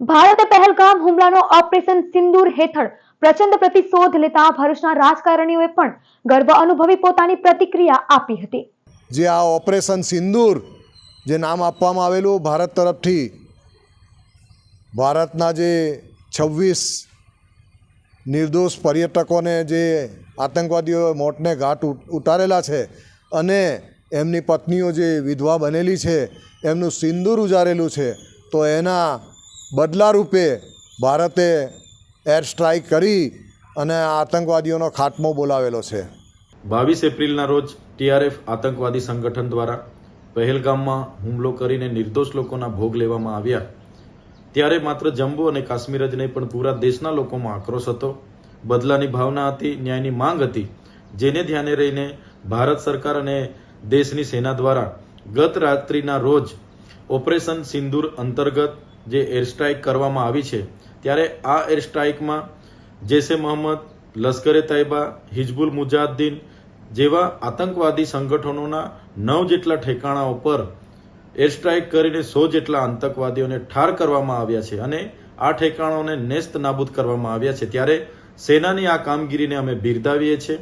ભારતે પહેલગામ હુમલાનો ઓપરેશન સિંદૂર હેઠળ પ્રચંડ પ્રતિશોધ લેતા ભરૂચના રાજકારણીઓએ પણ ગર્વ અનુભવી પોતાની પ્રતિક્રિયા આપી હતી. જે આ ઓપરેશન સિંદૂર જે નામ આપવામાં આવેલું ભારત તરફથી ભારતના જે છવ્વીસ નિર્દોષ પર્યટકોને જે આતંકવાદીઓએ મોટને ઘાટ ઉતારેલા છે અને એમની પત્નીઓ જે વિધવા બનેલી છે, એમનું સિંદૂર ઉજારેલું છે, તો એના બદલા રૂપે ભારતે એર સ્ટ્રાઇક કરી અને આતંકવાદીઓનો ખાત્મો બોલાવેલો છે. બાવીસ એપ્રિલના રોજ ટીઆરએફ આતંકવાદી સંગઠન દ્વારા પહેલગામમાં હુમલો કરીને નિર્દોષ લોકોના ભોગ લેવામાં આવ્યા. ત્યારે માત્ર જમ્મુ અને કાશ્મીર જ નહીં, પણ પૂરા દેશના લોકોમાં આક્રોશ હતો. બદલાની ભાવના હતી, ન્યાયની માંગ હતી, જેને ધ્યાને રહીને ભારત સરકાર અને દેશની સેના દ્વારા ગત રાત્રિના રોજ ઓપરેશન સિંદૂર અંતર્ગત જે એર સ્ટ્રાઇક કરવામાં આવી છે, ત્યારે આ એર સ્ટ્રાઇકમાં જૈશે મહમ્મદ લશ્કરે તૈયબા હિજબુલ મુજાહિદ્દીન જેવા આતંકવાદી સંગઠનોના નવ જેટલા ઠેકાણાઓ પર એર સ્ટ્રાઇક કરીને સો જેટલા આતંકવાદીઓને ઠાર કરવામાં આવ્યા છે અને આ ઠેકાણાઓને નેસ્ત નાબૂદ કરવામાં આવ્યા છે. ત્યારે સેનાની આ કામગીરીને અમે બિરદાવીએ છીએ.